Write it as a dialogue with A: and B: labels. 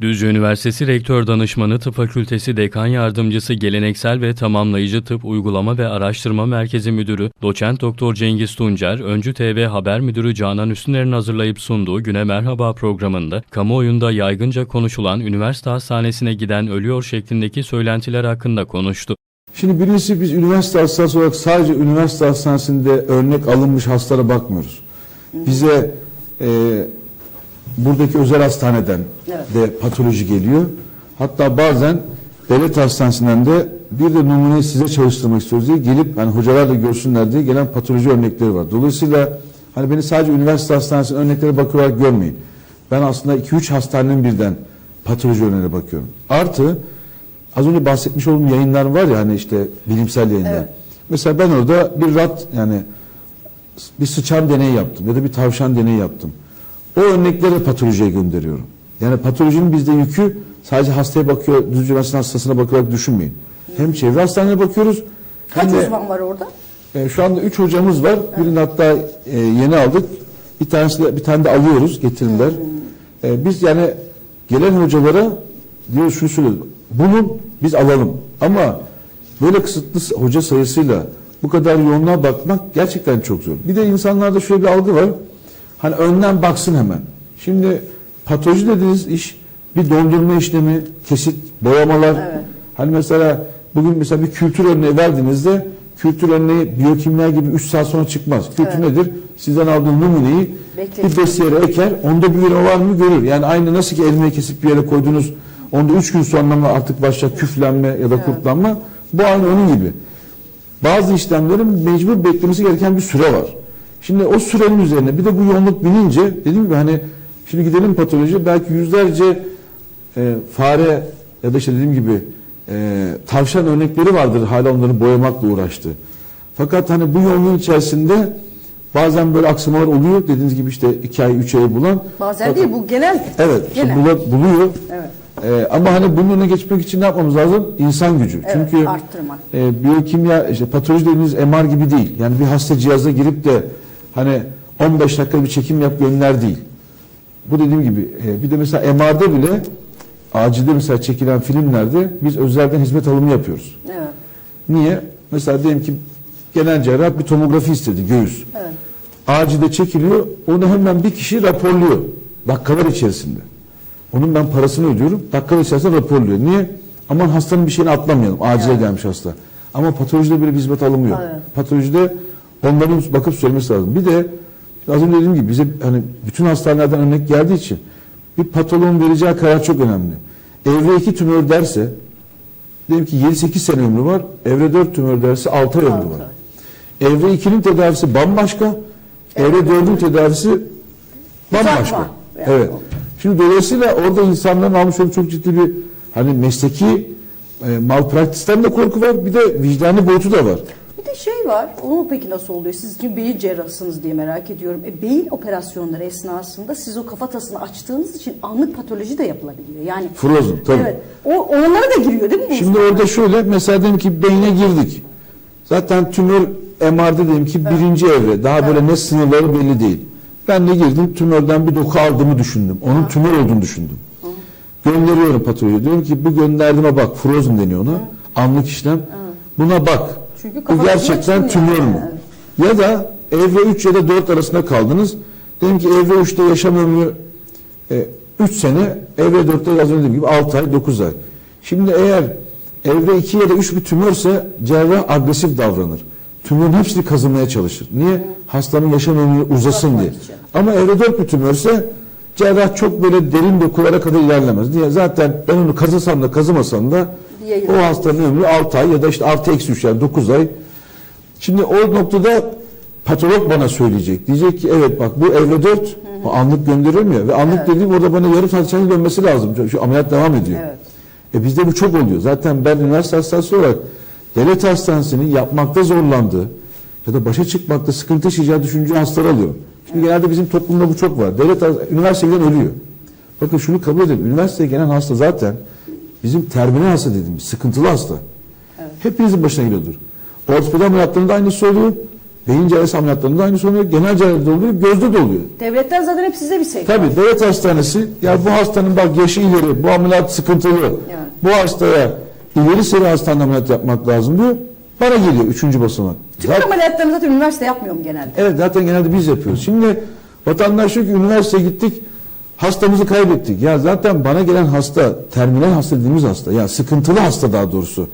A: Düzce Üniversitesi Rektör Danışmanı Tıp Fakültesi Dekan Yardımcısı Geleneksel ve Tamamlayıcı Tıp Uygulama ve Araştırma Merkezi Müdürü Doçent Doktor Cengiz Tuncer, Öncü TV Haber Müdürü Canan Üstüner'in hazırlayıp sunduğu Güne Merhaba programında kamuoyunda yaygınca konuşulan üniversite hastanesine giden ölüyor şeklindeki söylentiler hakkında konuştu.
B: Şimdi birincisi biz üniversite hastanesi olarak sadece üniversite hastanesinde örnek alınmış hastalara bakmıyoruz. Bize e, buradaki özel hastaneden de patoloji geliyor. Hatta bazen devlet hastanesinden de bir de numuneyi size çalıştırmak istiyoruz diye gelip hani hocalar da görsünler diye gelen patoloji örnekleri var. Dolayısıyla hani beni sadece üniversite hastanesi örneklere bakılarak görmeyin. Ben aslında 2-3 hastanenin birden patoloji örneğine bakıyorum. Artı Az önce bahsetmiş olduğum yayınlar var ya hani işte bilimsel yayınlar. Mesela ben orada bir rat yani bir sıçan deneyi yaptım ya da bir tavşan deneyi yaptım. O örnekleri patolojiye gönderiyorum. Yani patolojinin bizde yükü sadece hastaya bakıyor, üniversitesi hastasına bakarak düşünmeyin. Hem çevre hastaneye bakıyoruz
C: Kaç
B: hem de
C: uzman var orada?
B: e, şu anda üç hocamız var. Birini hatta e, yeni aldık. Bir tanesi de, bir tane de alıyoruz getirdiler. E, biz yani gelen hocalara diyoruz şunu söylüyoruz. Bunu biz alalım. Ama böyle kısıtlı hoca sayısıyla bu kadar yoğunluğa bakmak gerçekten çok zor. Bir de insanlarda şöyle bir algı var. Hani önden baksın hemen. Şimdi patoloji dediğiniz iş bir dondurma işlemi, kesit, boyamalar. Hani mesela bugün mesela bir kültür örneği verdiğinizde kültür örneği biyokimya gibi 3 saat sonra çıkmaz. Kültür nedir? Sizden aldığın numuneyi
C: Bekletin.
B: bir besiyere eker. Onda bir ürün var mı görür. Yani aynı nasıl ki elmayı kesip bir yere koydunuz. Onda 3 gün sonra mı artık başlar küflenme ya da kurtlanma. Bu aynı onun gibi. Bazı işlemlerin mecbur beklemesi gereken bir süre var. Şimdi o sürenin üzerine bir de bu yoğunluk binince dediğim gibi hani şimdi gidelim patoloji belki yüzlerce e, fare ya da işte dediğim gibi e, tavşan örnekleri vardır hala onları boyamakla uğraştı. Fakat hani bu yoğunluğun içerisinde bazen böyle aksamalar oluyor. Dediğiniz gibi işte iki ay, üç ay bulan.
C: Bazen
B: Fakat-
C: değil bu genel.
B: Evet,
C: Genel.
B: bula- buluyor.
C: Evet.
B: Ee, ama hani bunun önüne geçmek için ne yapmamız lazım? İnsan gücü.
C: Evet,
B: Çünkü
C: arttırmak.
B: e, biyokimya, işte patoloji dediğimiz MR gibi değil. Yani bir hasta cihaza girip de hani 15 dakika bir çekim yap gönder değil. Bu dediğim gibi e, bir de mesela MR'da bile acilde mesela çekilen filmlerde biz özelden hizmet alımı yapıyoruz.
C: Evet.
B: Niye? Mesela diyelim ki genel cerrah bir tomografi istedi göğüs.
C: Evet.
B: Acilde çekiliyor. Onu hemen bir kişi raporluyor. Dakikalar içerisinde. Onun ben parasını ödüyorum. Dakikalar içerisinde raporluyor. Niye? Aman hastanın bir şeyini atlamayalım. Acile gelmiş hasta. Ama patolojide böyle bir hizmet alınmıyor.
C: Evet.
B: Patolojide onların bakıp söylemesi lazım. Bir de az önce dediğim gibi bize hani bütün hastanelerden örnek geldiği için bir patoloğun vereceği karar çok önemli. Evre 2 tümör derse diyelim ki 7-8 sene ömrü var. Evre 4 tümör derse 6 ay ömrü var. Evre 2'nin tedavisi bambaşka. Evre 4'ün tedavisi bambaşka. Evet. Şimdi dolayısıyla orada insanların almış olduğu çok ciddi bir hani mesleki e, malpraktisten de korku var. Bir de vicdani boyutu da var.
C: Şey var, onu peki nasıl oluyor? Siz ki beyin cerrahsınız diye merak ediyorum. E, beyin operasyonları esnasında siz o kafatasını açtığınız için anlık patoloji de yapılabiliyor. Yani
B: Frozen tabii.
C: Evet. O onlara da giriyor değil mi bu?
B: Şimdi orada şöyle mesela diyelim ki beyne girdik. Zaten tümör MR'da diyelim ki birinci evre. Daha böyle ne sınırları belli değil. Ben de girdim tümörden bir doku aldığımı düşündüm. Onun tümör olduğunu düşündüm. Gönderiyorum patolojiye. Diyorum ki bu gönderdiğime bak. Frozen deniyor ona. Anlık işlem. Buna bak.
C: Çünkü
B: bu gerçekten tümör
C: yani,
B: mü? Ya da evre 3 ya da 4 arasında kaldınız. Dedim ki evre 3'te yaşam ömrü 3 sene, evre 4'te az önce dediğim gibi 6 ay, 9 ay. Şimdi eğer evre 2 ya da 3 bir tümörse cerrah agresif davranır. Tümörün hepsini kazımaya çalışır. Niye? Hastanın yaşam ömrü uzasın diye.
C: için.
B: Ama evre 4 bir tümörse cerrah çok böyle derin dokulara kadar ilerlemez. Niye? Zaten ben onu kazısam da kazımasam da
C: Diye
B: o hastanın ömrü 6 ay ya da işte artı eksi 3 yani 9 ay. Şimdi o noktada patolog bana söyleyecek. Diyecek ki evet bak bu evre 4 o anlık gönderilmiyor ve anlık dediğim orada bana yarım saat içerisinde dönmesi lazım. Şu- Şu ameliyat devam ediyor.
C: Evet.
B: E bizde bu çok oluyor. Zaten ben üniversite hastanesi olarak devlet hastanesinin yapmakta zorlandığı ya da başa çıkmakta sıkıntı yaşayacağı düşünce hastaları alıyorum. Şimdi genelde bizim toplumda bu çok var. Devlet üniversiteden ölüyor. Bakın şunu kabul edin. Üniversiteye gelen hasta zaten bizim terminal hasta dediğimiz sıkıntılı hasta. Hepinizin başına geliyordur. Ortopedi ameliyatlarında aynısı oluyor. Beyin cerrahisi ameliyatlarında aynı sorun yok. Genel cerrahide oluyor, gözde de oluyor.
C: Devletten zaten hep size bir sevk.
B: Tabii devlet hastanesi ya bu hastanın bak yaşı ileri, bu ameliyat sıkıntılı. Bu hastaya ileri seri hastane ameliyat yapmak lazım diyor. Bana geliyor üçüncü basamak.
C: Tüm
B: Zaten-
C: ameliyatlarını zaten üniversite yapmıyor mu genelde?
B: Evet zaten genelde biz yapıyoruz. Şimdi vatandaş diyor ki üniversiteye gittik hastamızı kaybettik. Ya zaten bana gelen hasta terminal hasta dediğimiz hasta ya sıkıntılı hasta daha doğrusu.